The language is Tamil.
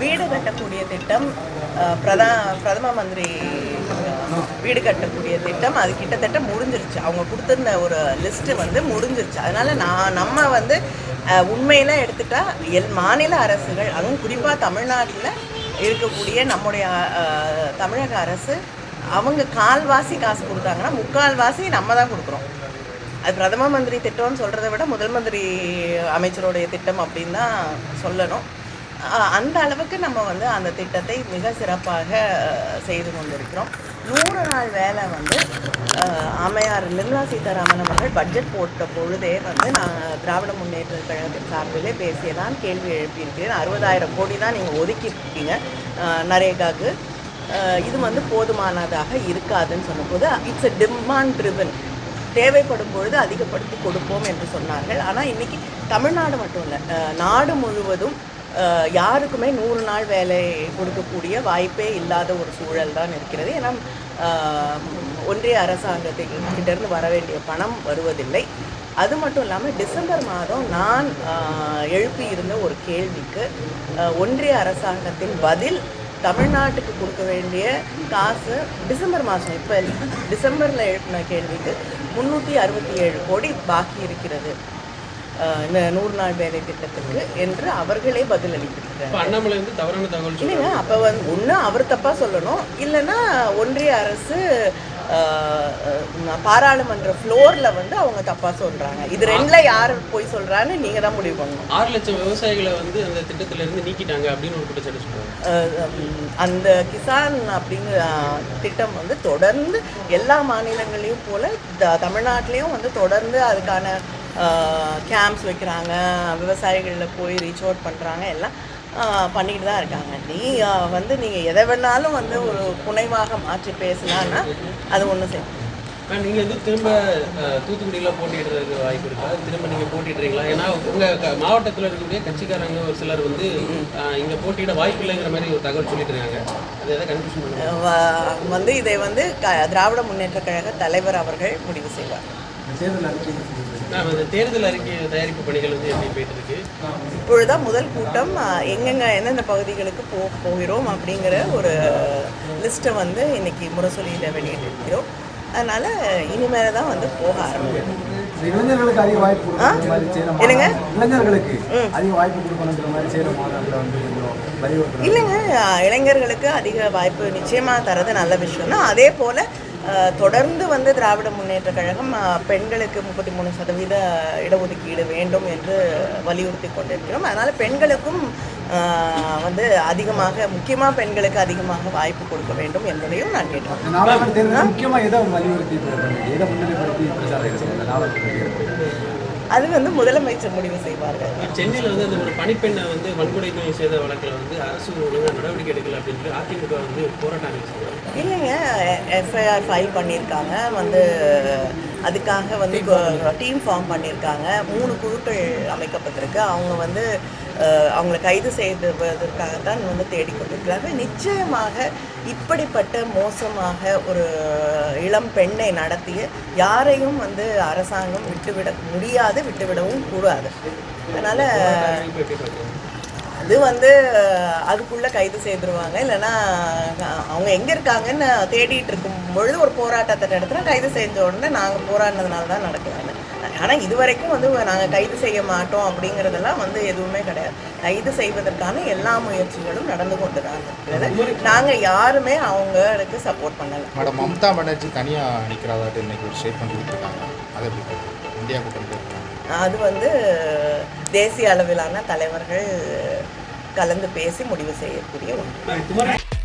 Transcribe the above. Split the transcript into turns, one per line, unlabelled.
வீடு கட்டக்கூடிய திட்டம் பிரதா பிரதம மந்திரி வீடு கட்டக்கூடிய திட்டம் அது கிட்டத்தட்ட முடிஞ்சிருச்சு. அவங்க கொடுத்துருந்த ஒரு லிஸ்ட்டு வந்து முடிஞ்சிருச்சு. அதனால நான் நம்ம வந்து உண்மையில் உண்மையில எடுத்துட்டா எல் மாநில அரசுகள் அதுவும் குறிப்பாக தமிழ்நாட்டில் இருக்கக்கூடிய நம்முடைய தமிழக அரசு அவங்க கால்வாசி காசு கொடுத்தாங்கன்னா முக்கால்வாசி நம்ம தான் கொடுக்குறோம். அது பிரதம மந்திரி திட்டம்னு சொல்கிறத விட முதல் மந்திரி அமைச்சருடைய திட்டம் அப்படின்னு தான் சொல்லணும். அந்த அளவுக்கு நம்ம வந்து அந்த திட்டத்தை மிக சிறப்பாக செய்து கொண்டிருக்கிறோம். நூறு நாள் வேலை வந்து அமையார் அம்மையார் நிர்மலா சீதாராமன் அவர்கள் பட்ஜெட் போட்ட பொழுதே வந்து நான் திராவிட முன்னேற்ற கழகத்தின் சார்பிலே பேசியதான் கேள்வி எழுப்பியிருக்கிறேன். அறுபதாயிரம் கோடி தான் நீங்கள் ஒதுக்கியிருக்கீங்க. அஹ், நரேகாக்கு. இது வந்து போதுமானதாக இருக்காதுன்னு சொன்னபோது இட்ஸ் எ டிமாண்ட் ட்ரிவன் தேவைப்படும் பொழுது அதிகப்படுத்தி கொடுப்போம் என்று சொன்னார்கள். ஆனால் இன்னைக்கு தமிழ்நாடு மட்டும் இல்லை நாடு முழுவதும் யாருக்குமே நூறு நாள் வேலை கொடுக்கக்கூடிய வாய்ப்பே இல்லாத ஒரு சூழல் தான் இருக்கிறது. ஏன்னா ஒன்றிய ஒன்றிய கிட்டேருந்து வர வேண்டிய பணம் வருவதில்லை. அது மட்டும் இல்லாமல் டிசம்பர் மாதம் நான் எழுப்பியிருந்த ஒரு கேள்விக்கு ஒன்றிய அரசாங்கத்தின் பதில் தமிழ்நாட்டுக்கு கொடுக்க வேண்டிய காசு டிசம்பர் மாதம் இப்போ டிசம்பரில் எழுப்பின கேள்விக்கு முந்நூற்றி அறுபத்தி ஏழு கோடி பாக்கி இருக்கிறது. இந்த நூறு நாள் வேலை திட்டத்துக்கு என்று அவர்களே பதில்
தகவல்
இல்லைங்க அப்போ வந்து ஒன்று அவர் தப்பாக சொல்லணும். இல்லைன்னா ஒன்றிய அரசு பாராளுமன்ற ஃப்ளோரில் வந்து அவங்க தப்பாக சொல்கிறாங்க இது ரெண்டில் யார் போய் சொல்கிறான்னு நீங்கள் தான் முடிவு பண்ணணும்.
ஆறு லட்சம் விவசாயிகளை வந்து அந்த திட்டத்துல இருந்து நீக்கிட்டாங்க அப்படின்னு ஒரு குற்றச்சாட்டு
அந்த கிசான் அப்படிங்கிற திட்டம் வந்து தொடர்ந்து எல்லா மாநிலங்களையும் போல த தமிழ்நாட்டிலையும் வந்து தொடர்ந்து அதுக்கான கேம்ப்ஸ் வைக்கிறாங்க விவசாயிகளில் போய் ரீச் அவுட் பண்ணுறாங்க எல்லாம் பண்ணிக்கிட்டு தான் இருக்காங்க. நீ வந்து நீங்கள் எதை வேணாலும் வந்து ஒரு புனைவாக மாற்றி பேசலான்னா அது ஒன்றும் செய்யும்
ஆனா, நீங்க வந்து திரும்ப தூத்துக்குடியில போட்டியிடுறதுக்கு வாய்ப்பு இருக்கா? திரும்ப நீங்க போட்டிடுறீங்களா ஏன்னா உங்க க- மாவட்டத்துல இருக்கக்கூடிய கட்சிக்காரங்க ஒரு சிலர் வந்து இங்க போட்டியிட வாய்ப்பு இல்லைங்கிற மாதிரி ஒரு தகவல் சொல்லிட்டு இருக்காங்க. அது எதாவது கன்ஃபியூஷன் பண்ணுங்க
வ- வந்து இதை வந்து திராவிட முன்னேற்ற கழக தலைவர் அவர்கள் முடிவு செய்வார்.
தேர்தல் அறிக்கை தயாரிப்பு பணிகள் வந்து எப்படி போயிட்டு இருக்கு?
இப்பொழுதுதான் முதல் கூட்டம் எங்கெங்க எந்தெந்த பகுதிகளுக்கு போ போகிறோம் அப்படிங்கிற ஒரு லிஸ்ட்டை வந்து இன்னைக்கு முரசொலியில் வெளியிட்டிருக்கிறோம். அதனால இனிமேல் தான் வந்து போக ஆரம்பிக்கும்
இளைஞர்களுக்கு அதிக வாய்ப்பு
என்னங்க?
இளைஞர்களுக்கு அதிக வாய்ப்பு கொடுக்கணுன்ற மாதிரி சேலம் மாநாட்டில் வந்து
இல்லைங்க இளைஞர்களுக்கு அதிக வாய்ப்பு நிச்சயமாக தரது நல்ல விஷயம் தான் அதே போல் தொடர்ந்து வந்து திராவிட முன்னேற்ற கழகம் பெண்களுக்கு முப்பத்தி மூணு சதவீத இடஒதுக்கீடு வேண்டும் என்று வலியுறுத்தி கொண்டிருக்கிறோம். அதனால் பெண்களுக்கும் வந்து அதிகமாக முக்கியமாக பெண்களுக்கு அதிகமாக வாய்ப்பு கொடுக்க வேண்டும் என்பதையும் நான் கேட்டேன் அது வந்து முதலமைச்சர் முடிவு செய்வார்கள்.
சென்னையில் வந்து அந்த ஒரு பணிப்பெண்ணை வந்து வன்கொடை நோய் செய்த வழக்கில் வந்து அரசு ஒழுங்காக நடவடிக்கை எடுக்கல அப்படின்னு அதிமுக வந்து போராட்டம்
இல்லைங்க. எஃப்ஐஆர் ஃபைல் பண்ணியிருக்காங்க. வந்து அதுக்காக வந்து டீம் ஃபார்ம் பண்ணியிருக்காங்க. மூணு குழுக்கள் அமைக்கப்பட்டிருக்கு. அவங்க வந்து அவங்கள கைது செய்வதற்காகத்தான் வந்து தேடிக்கொண்டிருக்கிறார்கள் நிச்சயமாக இப்படிப்பட்ட மோசமாக ஒரு இளம் பெண்ணை நடத்திய யாரையும் வந்து அரசாங்கம் விட்டுவிட முடியாது விட்டுவிடவும் கூடாது. அதனால் அது வந்து அதுக்குள்ளே கைது செய்திருவாங்க. இல்லைன்னா அவங்க எங்கே இருக்காங்கன்னு தேடிட்டு இருக்கும் பொழுது ஒரு போராட்டத்தை நடத்துனா கைது செஞ்ச உடனே நாங்கள் போராடினதுனால தான் நடக்கலான்னு ஆனால் இது வரைக்கும் வந்து நாங்கள் கைது செய்ய மாட்டோம் அப்படிங்கிறதெல்லாம் வந்து எதுவுமே கிடையாது. கைது செய்வதற்கான எல்லா முயற்சிகளும் நடந்து கொண்டு தான் இருக்கிறது. நாங்கள் யாருமே அவங்களுக்கு சப்போர்ட் பண்ணலை.
மேடம் மம்தா பானர்ஜி தனியாக நிற்கிறதாட்டு இன்னைக்கு ஒரு ஸ்டேட்மெண்ட் கொடுத்துருக்காங்க. அதை எப்படி இந்தியா கூட்டணி
அது வந்து தேசிய அளவிலான தலைவர்கள் கலந்து பேசி முடிவு செய்யக்கூடிய ஒன்று.